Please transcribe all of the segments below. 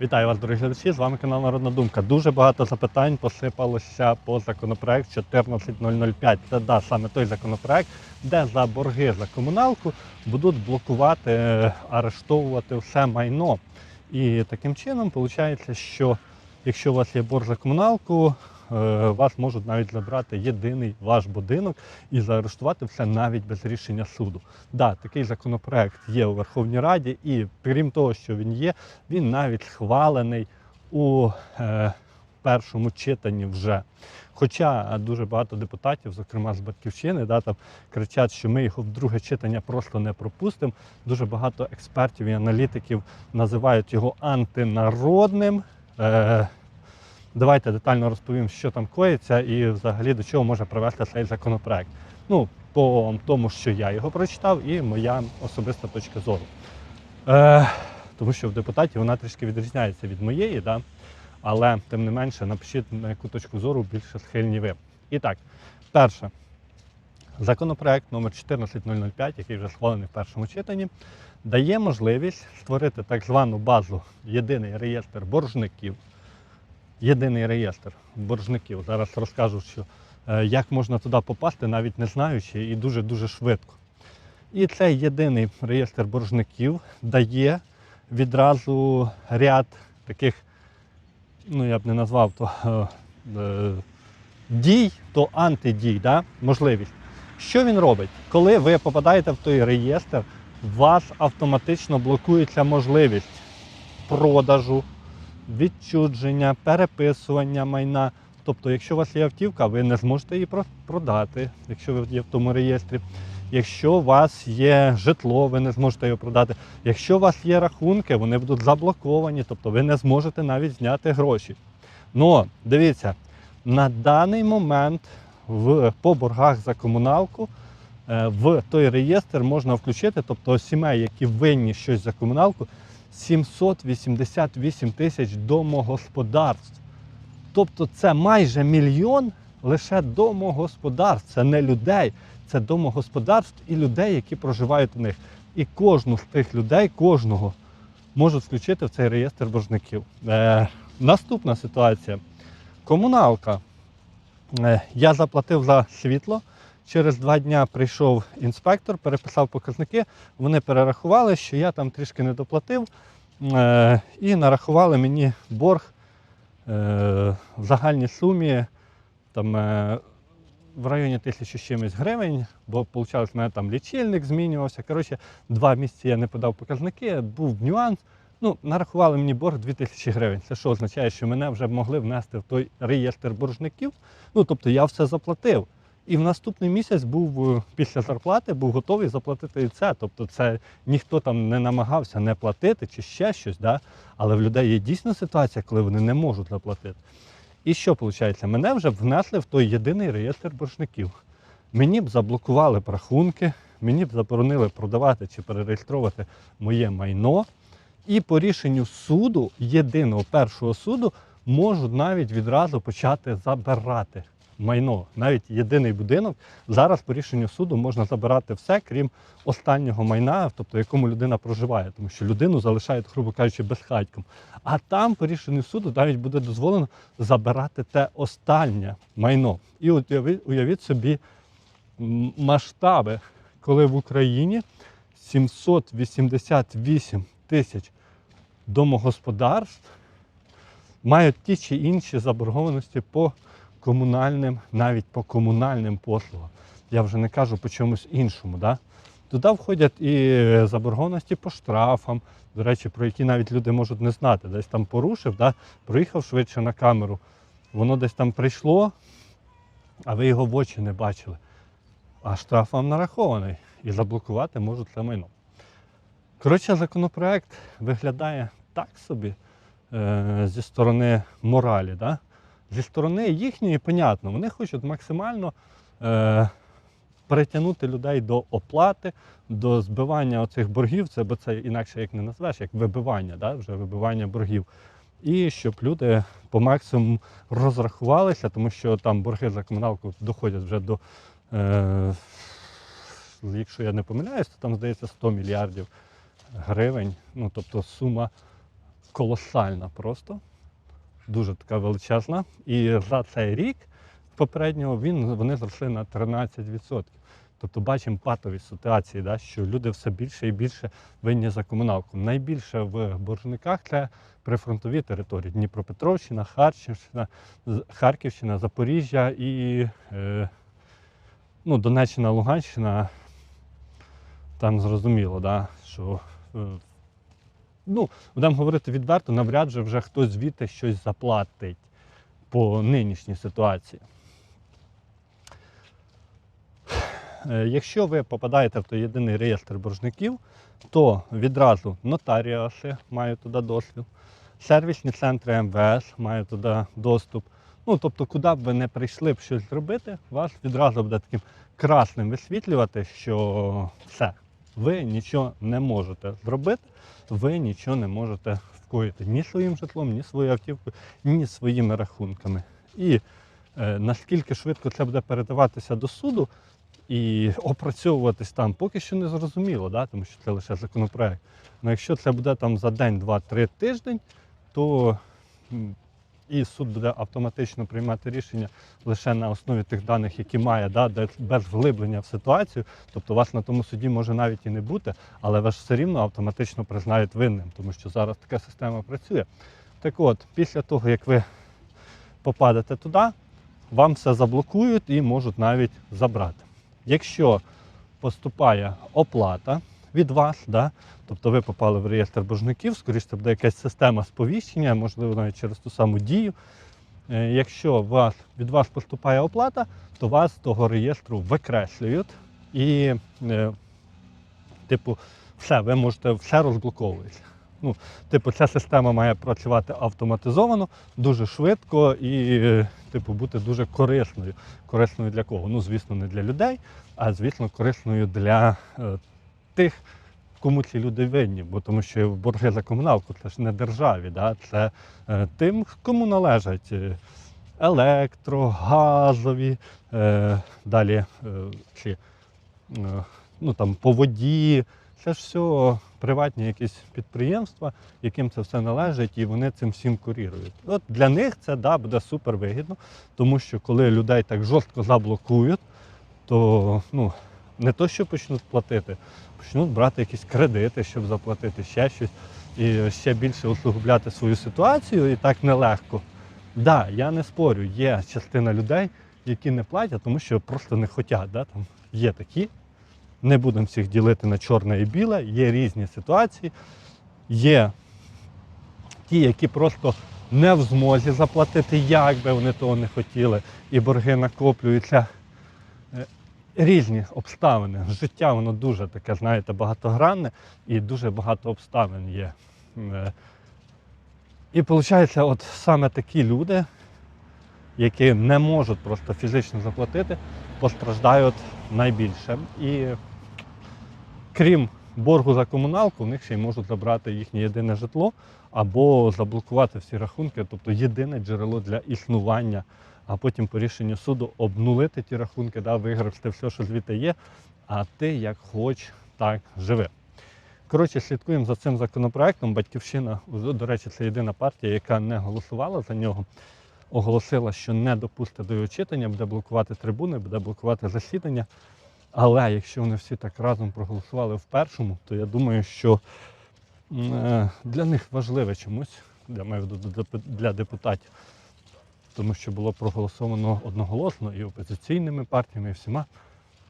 Вітаю вас, дорогі глядачі. З вами канал Народна Думка. Дуже багато запитань посипалося по законопроект 14005. Це да, саме той законопроект, де за борги за комуналку будуть блокувати, е, арештовувати все майно. І таким чином виходить, що якщо у вас є борг за комуналку, вас можуть навіть забрати єдиний ваш будинок і заарештувати все навіть без рішення суду. Да, такий законопроект є у Верховній Раді, і крім того, що він є, він навіть схвалений у е, першому читанні вже. Хоча е, дуже багато депутатів, зокрема з батьківщини, да, там кричать, що ми його в друге читання просто не пропустимо. Дуже багато експертів і аналітиків називають його антинародним. Е, давайте детально розповім, що там коїться і взагалі до чого може привести цей законопроект. Ну, по тому, що я його прочитав, і моя особиста точка зору. Е, тому що в депутатів вона трішки відрізняється від моєї, да? але тим не менше напишіть на яку точку зору більше схильні ви. І так, перше, законопроект номер 14005, який вже схвалений в першому читанні, дає можливість створити так звану базу єдиний реєстр боржників. Єдиний реєстр боржників. Зараз розкажу, що е, як можна туди попасти, навіть не знаючи, і дуже-дуже швидко. І цей єдиний реєстр боржників дає відразу ряд таких, ну я б не назвав то е, е, дій, то антидій, да? можливість. Що він робить? Коли ви попадаєте в той реєстр, у вас автоматично блокується можливість продажу, відчудження, переписування майна. Тобто, якщо у вас є автівка, ви не зможете її продати, якщо ви є в тому реєстрі. Якщо у вас є житло, ви не зможете його продати. Якщо у вас є рахунки, вони будуть заблоковані, тобто ви не зможете навіть зняти гроші. Ну, дивіться, на даний момент в, по боргах за комуналку е, в той реєстр можна включити, тобто сімей, які винні щось за комуналку, 788 тисяч домогосподарств. Тобто це майже мільйон лише домогосподарств, це не людей, це домогосподарств і людей, які проживають в них. І кожну з тих людей, кожного можуть включити в цей реєстр боржників. Е, наступна ситуація. Комуналка. Е, я заплатив за світло. Через два дні прийшов інспектор, переписав показники. Вони перерахували, що я там трішки не доплатив. Е, і нарахували мені борг е, в загальній сумі там, е, в районі тисячі чимось гривень, бо виходить, в мене там лічильник змінювався. Коротше, два місяці я не подав показники, був нюанс. Ну, нарахували мені борг 2000 гривень. Це що означає, що мене вже могли внести в той реєстр боржників. Ну, тобто я все заплатив. І в наступний місяць був е, після зарплати був готовий заплатити і це. Тобто, це ніхто там не намагався не платити чи ще щось, да? але в людей є дійсно ситуація, коли вони не можуть заплатити. І що виходить? Мене вже внесли в той єдиний реєстр боржників. Мені б заблокували рахунки, мені б заборонили продавати чи перереєстровувати моє майно. І по рішенню суду, єдиного першого суду, можуть навіть відразу почати забирати майно. Навіть єдиний будинок зараз по рішенню суду можна забирати все, крім останнього майна, тобто якому людина проживає, тому що людину залишають, грубо кажучи, безхатьком. А там по рішенню суду навіть буде дозволено забирати те останнє майно. І от уявіть, собі масштаби, коли в Україні 788 тисяч домогосподарств мають ті чи інші заборгованості по комунальним, навіть по комунальним послугам. Я вже не кажу по чомусь іншому. Да? Туди входять і заборгованості по штрафам, до речі, про які навіть люди можуть не знати. Десь там порушив, да? проїхав швидше на камеру, воно десь там прийшло, а ви його в очі не бачили. А штраф вам нарахований і заблокувати можуть це майно. Коротше, законопроект виглядає так собі е, зі сторони моралі. Да? Зі сторони їхньої, понятно, вони хочуть максимально е, перетягнути людей до оплати, до збивання оцих боргів, це бо це інакше як не назвеш, як вибивання, да? вже вибивання боргів. І щоб люди по максимуму розрахувалися, тому що там борги за комуналку доходять вже до, е, якщо я не помиляюсь, то там здається 100 мільярдів гривень. Ну, тобто сума колосальна просто. Дуже така величезна. І за цей рік попереднього він, вони зросли на 13%. Тобто бачимо патові ситуації, да, що люди все більше і більше винні за комуналку. Найбільше в боржниках це прифронтові території: Дніпропетровщина, Харківщина, Харківщина, Запоріжжя і е, ну, Донеччина, Луганщина. Там зрозуміло, да, що е, ну, будемо говорити відверто, навряд чи вже хтось звідти щось заплатить по нинішній ситуації. Е, Якщо ви попадаєте в той єдиний реєстр боржників, то відразу нотаріуси мають туди доступ, сервісні центри МВС мають туди доступ. Ну, тобто, куди б ви не прийшли б щось зробити, вас відразу буде таким красним висвітлювати, що все, ви нічого не можете зробити, ви нічого не можете вкоїти ні своїм житлом, ні своєю автівкою, ні своїми рахунками. І е, наскільки швидко це буде передаватися до суду і опрацьовуватись там, поки що не зрозуміло, да? тому що це лише законопроект. Ну якщо це буде там за день, два, три тиждень, то і суд буде автоматично приймати рішення лише на основі тих даних, які має, да, без вглиблення в ситуацію. Тобто вас на тому суді може навіть і не бути, але вас все рівно автоматично признають винним, тому що зараз така система працює. Так от, після того, як ви попадете туди, вам все заблокують і можуть навіть забрати. Якщо поступає оплата від вас, да, тобто ви попали в реєстр боржників, скоріше це буде якась система сповіщення, можливо, навіть через ту саму дію. Е, Якщо вас, від вас поступає оплата, то вас з того реєстру викреслюють і, е, типу, все, ви можете, все розблоковується. Ну, типу, ця система має працювати автоматизовано, дуже швидко і, е, типу, бути дуже корисною. Корисною для кого? Ну, звісно, не для людей, а звісно, корисною для тих, кому ці люди винні. Бо тому що борги за комуналку це ж не державі, да? це е, тим, кому належать е, електро, газові, е, далі е, ці, е, ну, там, по воді. Це ж все приватні якісь підприємства, яким це все належить, і вони цим всім курірують. От для них це да, буде супер вигідно, тому що коли людей так жорстко заблокують, то ну, не то, що почнуть платити, почнуть брати якісь кредити, щоб заплатити ще щось, і ще більше усугубляти свою ситуацію, і так нелегко. Так, да, я не спорю, є частина людей, які не платять, тому що просто не хочуть. Да? Там є такі. Не будемо всіх ділити на чорне і біле, є різні ситуації. Є ті, які просто не в змозі заплатити, як би вони того не хотіли, і борги накоплюються. Різні обставини. Життя воно дуже таке, знаєте, багатогранне і дуже багато обставин є. Е, І виходить, от саме такі люди, які не можуть просто фізично заплатити, постраждають найбільше. І крім боргу за комуналку, в них ще й можуть забрати їхнє єдине житло або заблокувати всі рахунки, тобто єдине джерело для існування, а потім по рішенню суду обнулити ті рахунки, да, виграбсти все, що звідти є, а ти як хоч, так живи. Коротше, слідкуємо за цим законопроектом. Батьківщина, до речі, це єдина партія, яка не голосувала за нього. Оголосила, що не допустить до його читання, буде блокувати трибуни, буде блокувати засідання. Але якщо вони всі так разом проголосували в першому, то я думаю, що е, для них важливе чомусь, я маю в виду для депутатів, тому що було проголосовано одноголосно і опозиційними партіями, і всіма.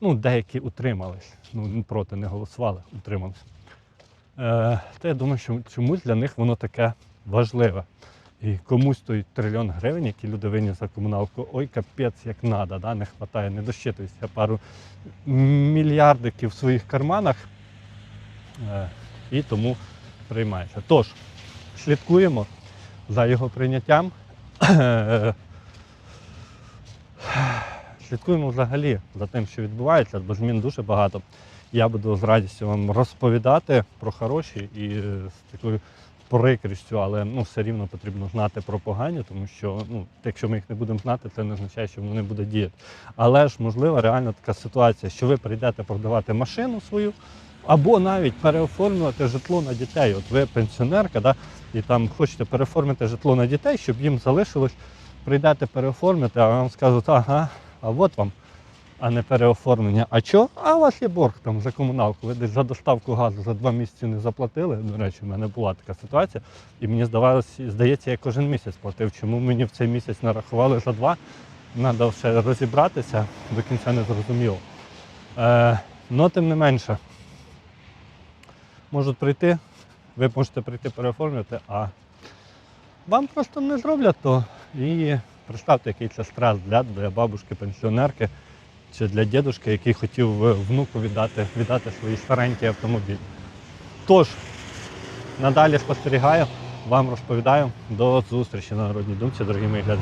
Ну, деякі утримались, ну проти не голосували, утрималися. Е, то я думаю, що чомусь для них воно таке важливе. І комусь той трильйон гривень, які люди винні за комуналку, ой, капець, як надо, да? не вистачає, не дощитуюся пару мільярдиків в своїх карманах. Е, і тому приймається. Тож, слідкуємо за його прийняттям. Слідкуємо взагалі за тим, що відбувається, бо змін дуже багато. Я буду з радістю вам розповідати про хороші і е, з такою прикрістю, але ну, все рівно потрібно знати про погані, тому що ну, якщо ми їх не будемо знати, це не означає, що воно не буде діяти. Але ж можлива реально така ситуація, що ви прийдете продавати машину свою, Або навіть переоформлювати житло на дітей. От ви пенсіонерка, да, і там хочете переоформити житло на дітей, щоб їм залишилось, прийдете переоформити, а вам скажуть, ага, а от вам, а не переоформлення. А що? А у вас є борг там за комуналку. Ви десь за доставку газу за два місяці не заплатили. До речі, в мене була така ситуація, і мені здавалося, здається, я кожен місяць платив. Чому мені в цей місяць нарахували за два? Треба ще розібратися, до кінця не зрозуміло. Е, но тим не менше, можуть прийти, ви можете прийти переоформлювати, а вам просто не зроблять то. І представте, який це стрес для, для бабушки, пенсіонерки чи для дідушки, який хотів внуку віддати, віддати свій старенький автомобіль. Тож, надалі спостерігаю, вам розповідаю. До зустрічі на народній думці, дорогі мої глядачі.